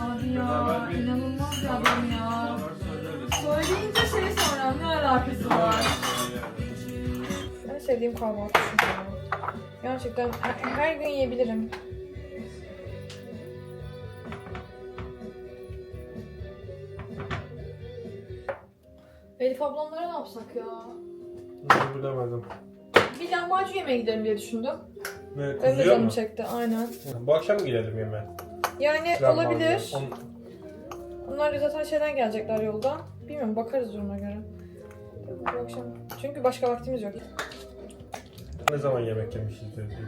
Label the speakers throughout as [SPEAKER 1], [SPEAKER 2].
[SPEAKER 1] Abi ya inanılmaz bir adam ya. Söyleyince şey sonra ne alakası var? En sevdiğim kahvaltı çünkü. Gerçekten her- her gün yiyebilirim. Elif ablamlara ne yapsak ya?
[SPEAKER 2] Bilemedim.
[SPEAKER 1] Bir lahmacun yemeğe gidelim diye düşündüm.
[SPEAKER 2] Ne
[SPEAKER 1] Benim de
[SPEAKER 2] kuzuya
[SPEAKER 1] canım
[SPEAKER 2] mı?
[SPEAKER 1] çekti aynen.
[SPEAKER 2] Bu akşam mı gidelim yemeğe?
[SPEAKER 1] Yani
[SPEAKER 2] Lahmacun.
[SPEAKER 1] olabilir.
[SPEAKER 2] On-
[SPEAKER 1] Onlar zaten şeyden gelecekler yolda. Bilmiyorum bakarız duruma göre. Bu akşam. Çünkü başka vaktimiz yok.
[SPEAKER 2] Ne zaman yemek yemişiz dedi.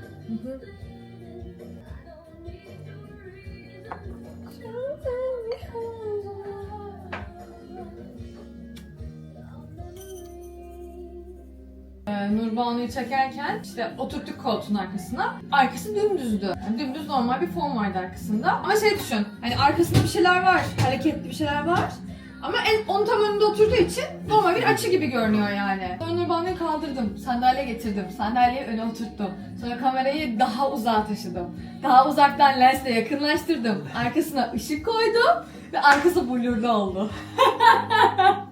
[SPEAKER 1] Ee, Nurbanu'yu çekerken işte oturttuk koltuğun arkasına. Arkası dümdüzdü. Yani dümdüz normal bir fon vardı arkasında. Ama şey düşün. Hani arkasında bir şeyler var. Hareketli bir şeyler var. Ama en, onun tam önünde oturduğu için normal bir açı gibi görünüyor yani. Sonra Nurbanu'yu kaldırdım. Sandalye getirdim. Sandalyeyi öne oturttum. Sonra kamerayı daha uzağa taşıdım. Daha uzaktan lensle yakınlaştırdım. Arkasına ışık koydum. Ve arkası blurlu oldu.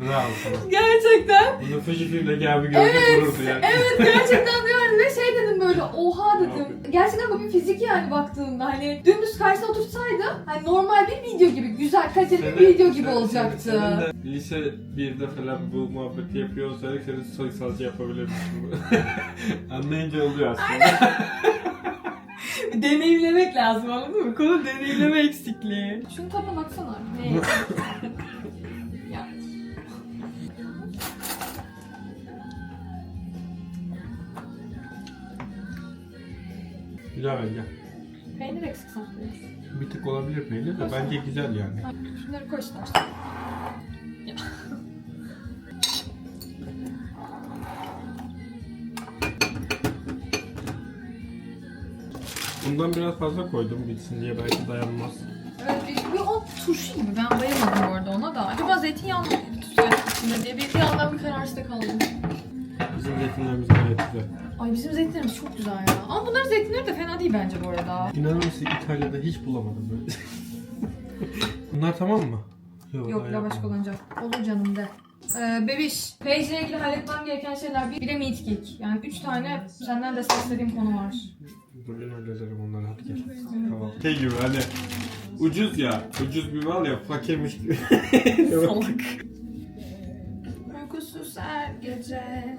[SPEAKER 2] Bravo sana.
[SPEAKER 1] Gerçekten.
[SPEAKER 2] Bunu Fuji filmdeki abi görecek olurdu yani.
[SPEAKER 1] Evet gerçekten diyorum ve şey dedim böyle oha dedim. Gerçekten bu bir fizik yani baktığımda hani dümdüz karşısına otursaydım hani normal bir video gibi güzel kaliteli bir video gibi
[SPEAKER 2] sen-
[SPEAKER 1] olacaktı.
[SPEAKER 2] Senin de lise 1'de falan bu muhabbeti yapıyor olsaydık senin sayısalcı yapabilirmişsin. Anlayınca oluyor aslında.
[SPEAKER 1] Deneyimlemek lazım anladın mı? Konu deneyimleme eksikliği. Şunun tadına baksana. Ne?
[SPEAKER 2] güzel bence.
[SPEAKER 1] Peynir eksik sanki.
[SPEAKER 2] Bir tık olabilir peynir de bence güzel yani.
[SPEAKER 1] Şunları koy.
[SPEAKER 2] Bundan biraz fazla koydum bitsin diye belki dayanmaz.
[SPEAKER 1] Evet, bir, o turşu gibi. Ben bayılmadım bu arada ona da. Acaba zeytinyağı mı tutsaydık içinde diye bir, bir yandan bir kararsızda kaldım.
[SPEAKER 2] Bizim zeytinlerimiz gayet güzel.
[SPEAKER 1] Ay bizim zeytinlerimiz çok güzel ya. Ama bunların zeytinleri de fena değil bence bu arada.
[SPEAKER 2] İnanır mısın İtalya'da hiç bulamadım böyle. Bunlar tamam mı?
[SPEAKER 1] Yok
[SPEAKER 2] daha
[SPEAKER 1] lavaş kullanacak. Olur canım de. Ee, bebiş, Paige ile ilgili halletmem gereken şeyler bir, bir de meat geek. Yani üç tane senden destek istediğim konu var.
[SPEAKER 2] Bugün hallederim onları hadi gel. Tamam. Şey gibi hani ucuz ya, ucuz bir mal ya, fakirmiş gibi.
[SPEAKER 1] Salak. Her gece.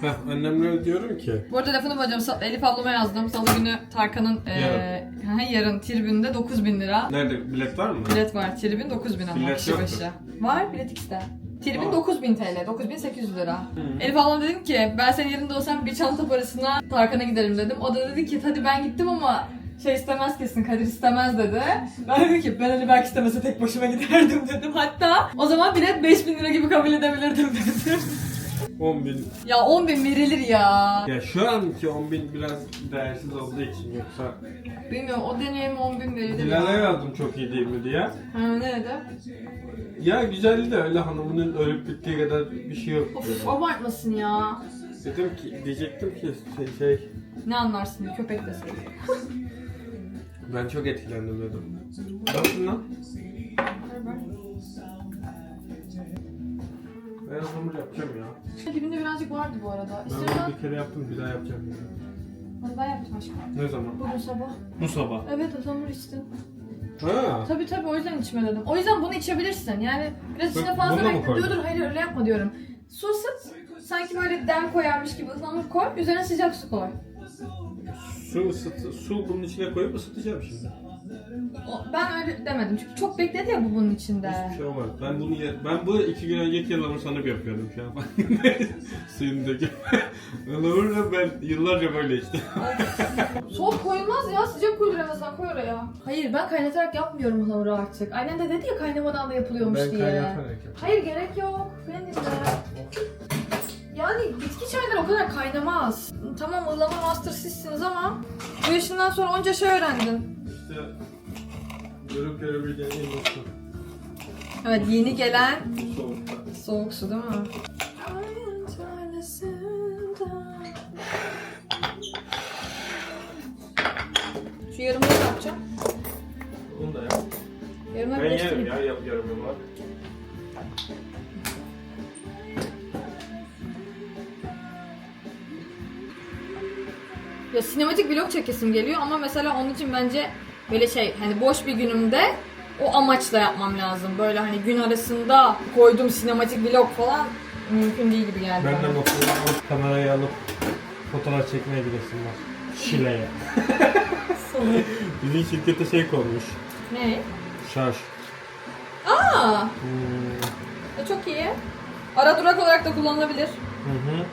[SPEAKER 2] Heh, annemlere diyorum ki
[SPEAKER 1] Bu arada lafını böleceğim. Sa- Elif ablama yazdım. Salı günü Tarkan'ın e, yarın. tribünde 9000 lira.
[SPEAKER 2] nerede bilet var mı?
[SPEAKER 1] Bilet var. Tribün 9000 ama
[SPEAKER 2] Bilet
[SPEAKER 1] kişi
[SPEAKER 2] yoktu.
[SPEAKER 1] başı. Var bilet X'te. Tribün
[SPEAKER 2] Aa.
[SPEAKER 1] 9000 TL, 9800 lira. Elif ablam dedim ki ben senin yerinde olsam bir çanta parasına Tarkan'a giderim dedim. O da dedi ki hadi ben gittim ama şey istemez kesin Kadir istemez dedi. Ben dedim ki ben hani belki istemese tek başıma giderdim dedim. Hatta o zaman bilet 5000 lira gibi kabul edebilirdim dedim.
[SPEAKER 2] 10 bin.
[SPEAKER 1] ya 10 bin verilir ya.
[SPEAKER 2] Ya şu anki 10 bin biraz değersiz olduğu için yoksa
[SPEAKER 1] Bilmiyorum o deneyime 10 bin verilir ya.
[SPEAKER 2] yazdım çok iyi değil mi diye.
[SPEAKER 1] Ha ne dedi?
[SPEAKER 2] Ya güzeldi de öyle hanımının ölüp bittiği kadar bir şey yok.
[SPEAKER 1] Of abartmasın ya.
[SPEAKER 2] Dedim ki diyecektim ki şey, şey
[SPEAKER 1] Ne anlarsın köpek deseydin.
[SPEAKER 2] ben çok etkilendim dedim. Nasıl lan? Ben hamur yapacağım ya.
[SPEAKER 1] Dibinde birazcık vardı bu arada.
[SPEAKER 2] Ben bunu bir kere yaptım bir daha yapacağım.
[SPEAKER 1] Hadi ben yaptım aşkım.
[SPEAKER 2] Ne zaman?
[SPEAKER 1] Bugün sabah.
[SPEAKER 2] Bu sabah.
[SPEAKER 1] Evet hamur içtim.
[SPEAKER 2] Ha.
[SPEAKER 1] Tabii tabii o yüzden içme dedim. O yüzden bunu içebilirsin. Yani biraz
[SPEAKER 2] Bak,
[SPEAKER 1] içine fazla
[SPEAKER 2] bunu da mı
[SPEAKER 1] bekle.
[SPEAKER 2] koydun?
[SPEAKER 1] Dur dur hayır öyle yapma diyorum. Su ısıt. Sanki böyle dem koyarmış gibi ıhlamur koy. Üzerine sıcak su koy.
[SPEAKER 2] Su ısıt, su bunun içine koyup ısıtacağım şimdi.
[SPEAKER 1] O- ben öyle demedim çünkü çok bekledi ya bu bunun içinde.
[SPEAKER 2] Hiçbir şey olmaz. Ben bunu ye- ben bu iki gün önceki yıllarımı sanıp yapıyordum şu an. Suyunu döküp. Olur da ben yıllarca böyle içtim.
[SPEAKER 1] Soğuk koyulmaz ya sıcak koyulur en azından koy oraya. Hayır ben kaynatarak yapmıyorum ıhlamuru artık. Annem de dedi ya kaynamadan da yapılıyormuş
[SPEAKER 2] Ben
[SPEAKER 1] diye.
[SPEAKER 2] kaynatarak yapıyorum.
[SPEAKER 1] Hayır gerek yok. Benim de. Yani bitki çayları o kadar kaynamaz. Tamam ıhlamur master sizsiniz ama bu yaşından sonra onca şey öğrendin.
[SPEAKER 2] İşte görüp görebileceğin en mutlu.
[SPEAKER 1] Evet yeni gelen
[SPEAKER 2] Soğukta.
[SPEAKER 1] Soğuk su değil mi? Şu yarımları ne yapacağım?
[SPEAKER 2] Bunu da yap.
[SPEAKER 1] Yarımları
[SPEAKER 2] Ben yerim
[SPEAKER 1] birleştireyim.
[SPEAKER 2] ya yap yarım var.
[SPEAKER 1] Ya sinematik vlog çekesim geliyor ama mesela onun için bence böyle şey hani boş bir günümde o amaçla yapmam lazım. Böyle hani gün arasında koyduğum sinematik vlog falan mümkün değil gibi geldi
[SPEAKER 2] Ben de
[SPEAKER 1] bana.
[SPEAKER 2] motoru alıp kamerayı alıp fotoğraf çekmeye gidesim var. Şile'ye. Bizim şirkete şey konmuş.
[SPEAKER 1] Ne?
[SPEAKER 2] Şarj.
[SPEAKER 1] Aa,
[SPEAKER 2] Hmm.
[SPEAKER 1] e çok iyi. Ara durak olarak da kullanılabilir.
[SPEAKER 2] Hı hı.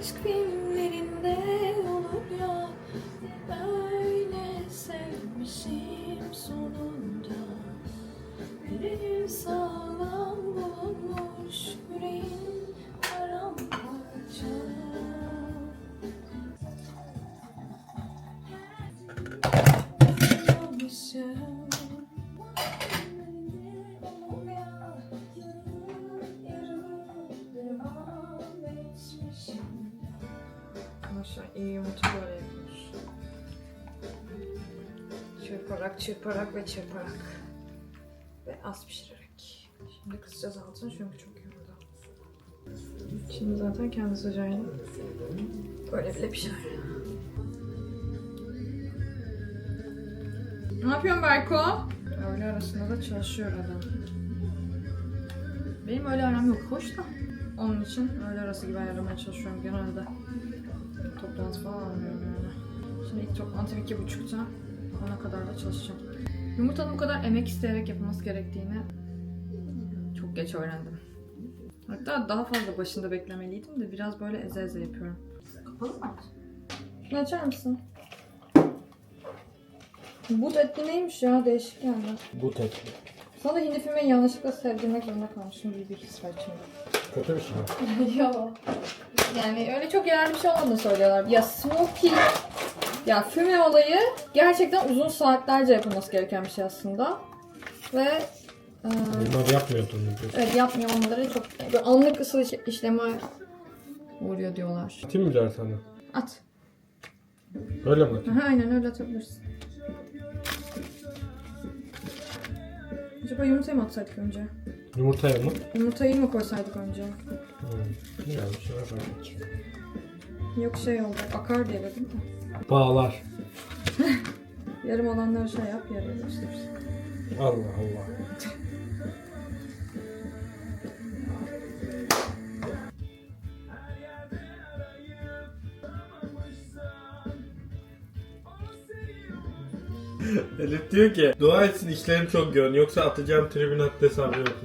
[SPEAKER 1] Aşk filmlerinde olur ya Böyle sevmişim sonunda Yüreğim sağlam bulunmuş Yüreğim paramparça Kalmışım olur ya devam etmişim Arkadaşlar iyi yumurta böyle. Çırparak, çırparak ve çırparak. Ve az pişirerek. Şimdi kısacağız altını çünkü çok yoruldu. Şimdi zaten kendi sıcağıyla böyle bile pişer. Ne yapıyorsun Berko? Öğle arasında da çalışıyor adam. Benim öğle aram yok hoş da. Onun için öğle arası gibi ayarlamaya çalışıyorum genelde. Toplantı falan almıyorum yani. Şimdi ilk toplantım iki buçukta. Ona kadar da çalışacağım. Yumurtanın bu kadar emek isteyerek yapılması gerektiğini çok geç öğrendim. Hatta daha fazla başında beklemeliydim de biraz böyle eze eze yapıyorum. Kapalı mı? Şunu açar mısın? But etli neymiş ya? Değişik yani.
[SPEAKER 2] Bu tek.
[SPEAKER 1] Sana hindi fümeyi yanlışlıkla sevdirmek zorunda kalmışım gibi bir his var içimde.
[SPEAKER 2] Kötü bir şey.
[SPEAKER 1] Yo. Yani öyle çok yararlı bir şey olmadığını söylüyorlar. Ya smoky, ya füme olayı gerçekten uzun saatlerce yapılması gereken bir şey aslında. Ve e,
[SPEAKER 2] Bunları yapmıyordun.
[SPEAKER 1] evet, yapmıyor olmaları çok böyle anlık ısı iş- işleme uğruyor diyorlar.
[SPEAKER 2] Atayım mı birer tane?
[SPEAKER 1] At.
[SPEAKER 2] Böyle mi atayım?
[SPEAKER 1] Aha, aynen öyle atabilirsin. Acaba yumurtayı mı atsaydık önce?
[SPEAKER 2] Yumurtaya mı?
[SPEAKER 1] Yumurtayı mı koysaydık önce?
[SPEAKER 2] Hmm. Güzel bir şey var belki.
[SPEAKER 1] Yok şey oldu, akar diye dedim de.
[SPEAKER 2] Bağlar.
[SPEAKER 1] Yarım olanları şey yap, yarım işte.
[SPEAKER 2] Allah Allah. Elif diyor ki dua etsin işlerim çok yoğun yoksa atacağım tribün hatta hesabı yok.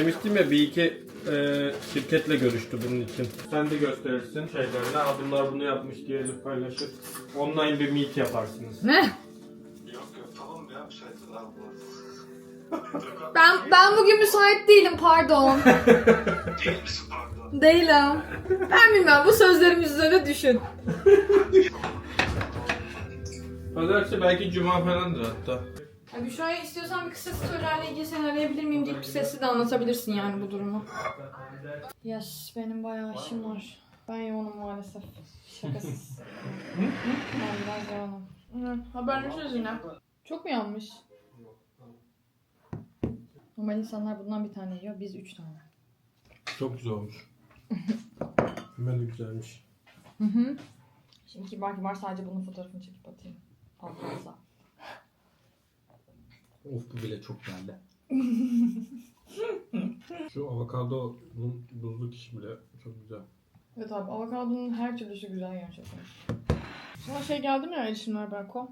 [SPEAKER 2] Demiştim ya bir iki e, şirketle görüştü bunun için. Sen de gösterirsin şeylerini. Aa bunlar bunu yapmış diye Elif paylaşır. Online bir meet yaparsınız.
[SPEAKER 1] Ne?
[SPEAKER 3] Yok yok tamam ya müsait abla.
[SPEAKER 1] Ben ben bugün müsait değilim pardon.
[SPEAKER 3] Değil misin pardon?
[SPEAKER 1] Değilim. Ben bilmem bu sözlerim üzerine düşün.
[SPEAKER 2] Pazartesi belki cuma falandır hatta.
[SPEAKER 1] Ya Büşra'ya istiyorsan bir kısa storylerle ilgili seni arayabilir miyim deyip sesli de anlatabilirsin yani bu durumu. Yaş benim bayağı işim var. Ben yoğunum maalesef. Şakasız. ben biraz yoğunum. Hı, haberleşiriz yine. Çok mu yanmış? Normal insanlar bundan bir tane yiyor, biz üç tane.
[SPEAKER 2] Çok güzel olmuş. Hemen de güzelmiş.
[SPEAKER 1] Hı hı. Şimdi kibar kibar sadece bunun fotoğrafını çekip atayım. Fazla.
[SPEAKER 2] Of bu bile çok geldi. Şu avokadonun buzlu kişi bile çok güzel.
[SPEAKER 1] Evet abi avokadonun her türlüsü güzel gerçekten. Sana şey geldi mi ya erişimler Berko?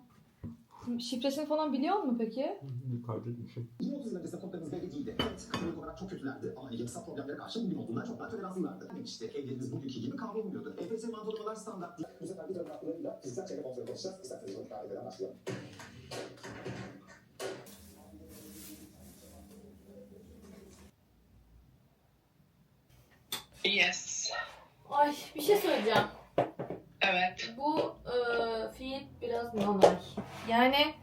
[SPEAKER 1] Şifresini falan biliyor musun peki?
[SPEAKER 2] Bir kaydetmişim.
[SPEAKER 4] 20-30 yıl öncesinde kodlarımız belli değildi. Evet, kronik olarak çok kötülerdi ama yapısal problemlere karşı bugün olduğundan çok daha toleranslılardı. İşte evlerimiz bugünkü gibi kavrulmuyordu. EFS mantolamalar standart. Bu sefer bir dönem haklarıyla fiziksel çevre kontrolü konuşacağız. İsterseniz onu eden başlayalım.
[SPEAKER 5] Yes.
[SPEAKER 1] Ay bir şey söyleyeceğim.
[SPEAKER 5] Evet.
[SPEAKER 1] Bu e, fiil biraz nanay. Yani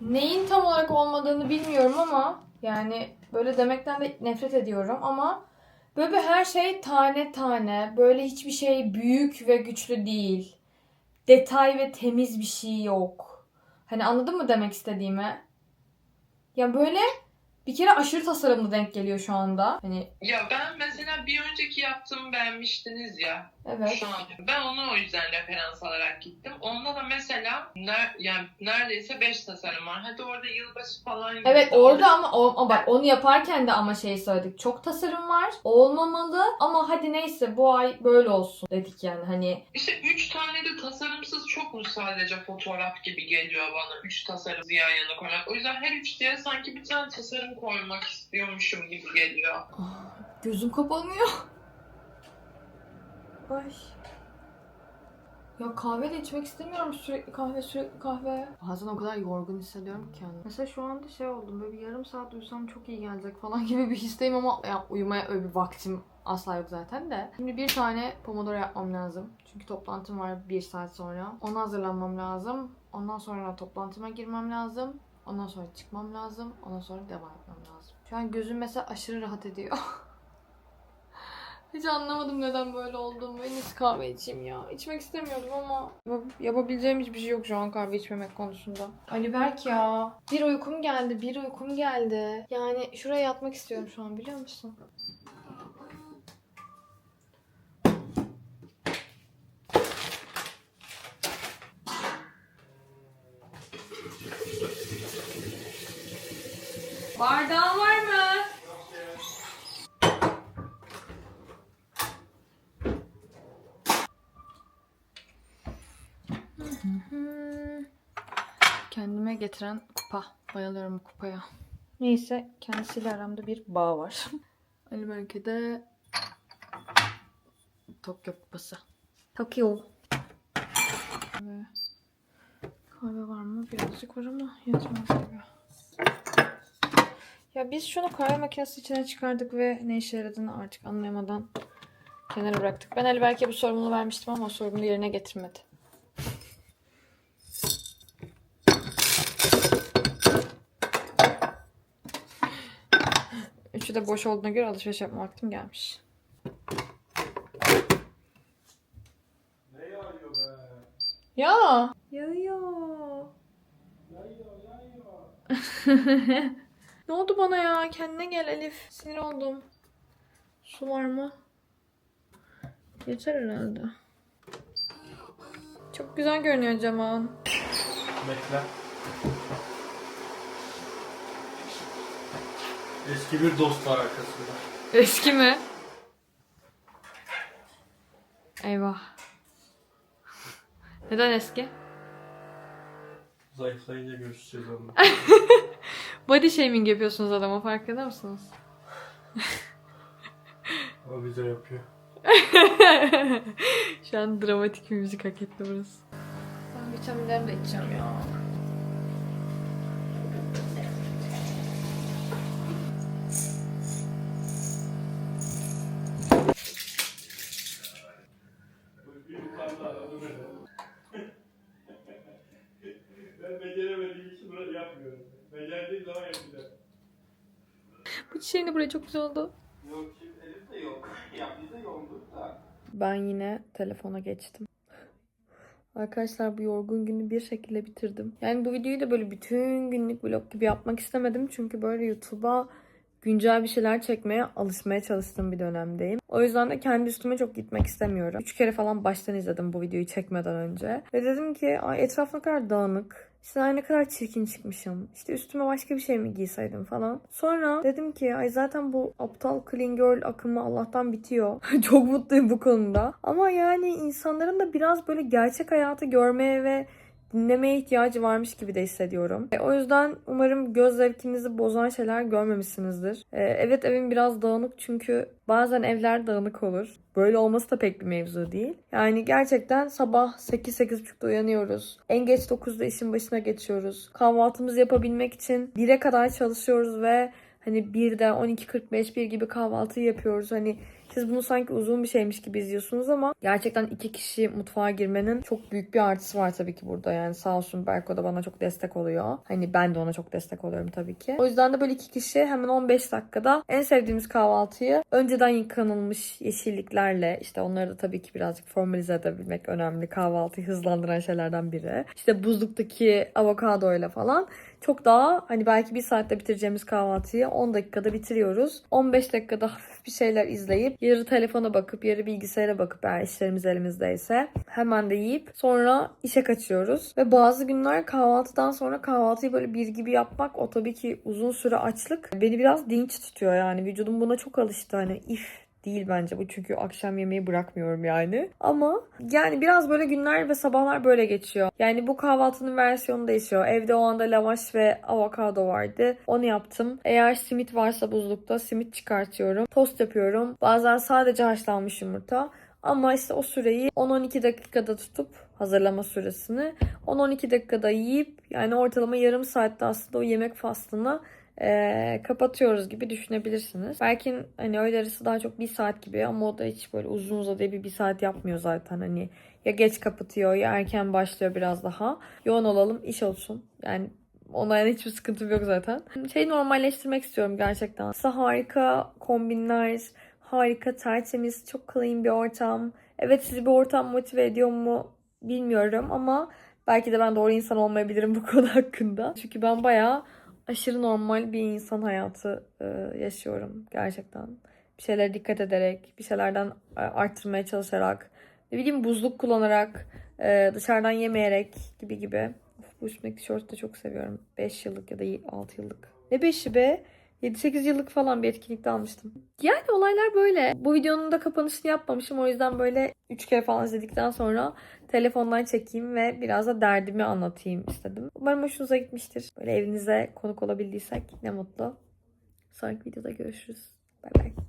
[SPEAKER 1] neyin tam olarak olmadığını bilmiyorum ama yani böyle demekten de nefret ediyorum ama böyle bir her şey tane tane. Böyle hiçbir şey büyük ve güçlü değil. Detay ve temiz bir şey yok. Hani anladın mı demek istediğimi? Ya böyle bir kere aşırı tasarımlı denk geliyor şu anda. Hani
[SPEAKER 5] Ya ben mesela bir önceki yaptığımı beğenmiştiniz ya.
[SPEAKER 1] evet.
[SPEAKER 5] Şu an. Ben onu o yüzden referans alarak gittim. Onda da mesela ner, yani neredeyse 5 tasarım var. Hadi orada yılbaşı falan yok.
[SPEAKER 1] Evet orada ama o, o bak onu yaparken de ama şey söyledik. Çok tasarım var. Olmamalı ama hadi neyse bu ay böyle olsun dedik yani hani.
[SPEAKER 5] İşte 3 tane de tasarımsız çok mu sadece fotoğraf gibi geliyor bana. 3 tasarım yan yana koymak. O yüzden her üç diye sanki bir tane tasarım koymak istiyormuşum gibi geliyor.
[SPEAKER 1] Gözüm kapanıyor. Ay. Ya kahve de içmek istemiyorum sürekli kahve sürekli kahve. Bazen o kadar yorgun hissediyorum ki kendimi. Mesela şu anda şey oldum böyle bir yarım saat uyusam çok iyi gelecek falan gibi bir histeyim ama ya, uyumaya öyle bir vaktim asla yok zaten de. Şimdi bir tane pomodoro yapmam lazım. Çünkü toplantım var bir saat sonra. Ona hazırlanmam lazım. Ondan sonra toplantıma girmem lazım. Ondan sonra çıkmam lazım. Ondan sonra devam etmem lazım. Şu an gözüm mesela aşırı rahat ediyor. Hiç anlamadım neden böyle olduğumu. En iyisi kahve içeyim ya. İçmek istemiyordum ama yap- yapabileceğim hiçbir şey yok şu an kahve içmemek konusunda. Ali Berk ya. Bir uykum geldi, bir uykum geldi. Yani şuraya yatmak istiyorum şu an biliyor musun? Bardağın var mı? Kendime getiren kupa. Bayılıyorum bu kupaya. Neyse kendisiyle aramda bir bağ var. Ali Berke'de Tokyo kupası. Tokyo. Kahve. Kahve var mı? Birazcık var ama yetmez gibi. Ya biz şunu kahve makinesi içine çıkardık ve ne işe yaradığını artık anlayamadan kenara bıraktık. Ben Ali Berke'ye bu sorumluluğu vermiştim ama sorumluluğu yerine getirmedi. Üçü de boş olduğuna göre alışveriş yapma vaktim gelmiş.
[SPEAKER 2] Ne yağıyor be?
[SPEAKER 1] Ya. Yağıyor. ne oldu bana ya? Kendine gel Elif. Sinir oldum. Su var mı? Yeter herhalde. Çok güzel görünüyor camın.
[SPEAKER 2] Bekle. Eski bir dost var arkasında.
[SPEAKER 1] Eski mi? Eyvah. Neden eski?
[SPEAKER 2] Zayıflayınca görüşeceğiz onunla.
[SPEAKER 1] Body shaming yapıyorsunuz adama farkında mısınız?
[SPEAKER 2] o bize yapıyor.
[SPEAKER 1] Şu an dramatik bir müzik hak etti burası. Ben vitaminlerimi de içeceğim ya.
[SPEAKER 2] ben beceremediğim için bunu yapmıyorum. Becerdiğim zaman yapacağım.
[SPEAKER 1] Bu çiçeğin de buraya çok güzel oldu.
[SPEAKER 3] Yok şimdi Elif de yok. Yaptıysa yoğunluk da.
[SPEAKER 1] Ben yine telefona geçtim. Arkadaşlar bu yorgun günü bir şekilde bitirdim. Yani bu videoyu da böyle bütün günlük vlog gibi yapmak istemedim. Çünkü böyle YouTube'a güncel bir şeyler çekmeye alışmaya çalıştığım bir dönemdeyim. O yüzden de kendi üstüme çok gitmek istemiyorum. Üç kere falan baştan izledim bu videoyu çekmeden önce. Ve dedim ki ay etraf ne kadar dağınık. İşte ne kadar çirkin çıkmışım. İşte üstüme başka bir şey mi giyseydim falan. Sonra dedim ki ay zaten bu aptal clean girl akımı Allah'tan bitiyor. çok mutluyum bu konuda. Ama yani insanların da biraz böyle gerçek hayatı görmeye ve dinlemeye ihtiyacı varmış gibi de hissediyorum. E, o yüzden umarım göz zevkinizi bozan şeyler görmemişsinizdir. E, evet evim biraz dağınık çünkü bazen evler dağınık olur. Böyle olması da pek bir mevzu değil. Yani gerçekten sabah 8-8.30'da uyanıyoruz. En geç 9'da işin başına geçiyoruz. Kahvaltımızı yapabilmek için 1'e kadar çalışıyoruz ve Hani 1'de 12.45 bir gibi kahvaltı yapıyoruz. Hani siz bunu sanki uzun bir şeymiş gibi izliyorsunuz ama gerçekten iki kişi mutfağa girmenin çok büyük bir artısı var tabii ki burada. Yani sağ olsun Berko da bana çok destek oluyor. Hani ben de ona çok destek oluyorum tabii ki. O yüzden de böyle iki kişi hemen 15 dakikada en sevdiğimiz kahvaltıyı önceden yıkanılmış yeşilliklerle işte onları da tabii ki birazcık formalize edebilmek önemli. Kahvaltıyı hızlandıran şeylerden biri. İşte buzluktaki avokadoyla falan çok daha hani belki bir saatte bitireceğimiz kahvaltıyı 10 dakikada bitiriyoruz. 15 dakikada hafif bir şeyler izleyip yarı telefona bakıp yarı bilgisayara bakıp eğer işlerimiz elimizdeyse hemen de yiyip sonra işe kaçıyoruz. Ve bazı günler kahvaltıdan sonra kahvaltıyı böyle bir gibi yapmak o tabii ki uzun süre açlık beni biraz dinç tutuyor yani vücudum buna çok alıştı hani if değil bence bu çünkü akşam yemeği bırakmıyorum yani. Ama yani biraz böyle günler ve sabahlar böyle geçiyor. Yani bu kahvaltının versiyonu değişiyor. Evde o anda lavaş ve avokado vardı. Onu yaptım. Eğer simit varsa buzlukta simit çıkartıyorum. Tost yapıyorum. Bazen sadece haşlanmış yumurta. Ama işte o süreyi 10-12 dakikada tutup hazırlama süresini 10-12 dakikada yiyip yani ortalama yarım saatte aslında o yemek faslını eee, kapatıyoruz gibi düşünebilirsiniz. Belki hani öğle arası daha çok bir saat gibi ama o da hiç böyle uzun uzadıya bir, bir saat yapmıyor zaten. Hani ya geç kapatıyor ya erken başlıyor biraz daha. Yoğun olalım iş olsun. Yani ona yani hiçbir sıkıntım yok zaten. Şeyi normalleştirmek istiyorum gerçekten. Size harika kombinler, harika tertemiz, çok clean bir ortam. Evet sizi bir ortam motive ediyor mu bilmiyorum ama belki de ben doğru insan olmayabilirim bu konu hakkında. Çünkü ben bayağı aşırı normal bir insan hayatı e, yaşıyorum gerçekten. Bir şeylere dikkat ederek, bir şeylerden e, arttırmaya çalışarak, ne bileyim buzluk kullanarak, e, dışarıdan yemeyerek gibi gibi. Of, bu üstümdeki tişörtü de çok seviyorum. 5 yıllık ya da 6 yıllık. Ne 5'i be? 7-8 yıllık falan bir etkinlikte almıştım. Yani olaylar böyle. Bu videonun da kapanışını yapmamışım. O yüzden böyle 3 kere falan izledikten sonra telefondan çekeyim ve biraz da derdimi anlatayım istedim. Umarım hoşunuza gitmiştir. Böyle evinize konuk olabildiysek ne mutlu. Sonraki videoda görüşürüz. Bay bay.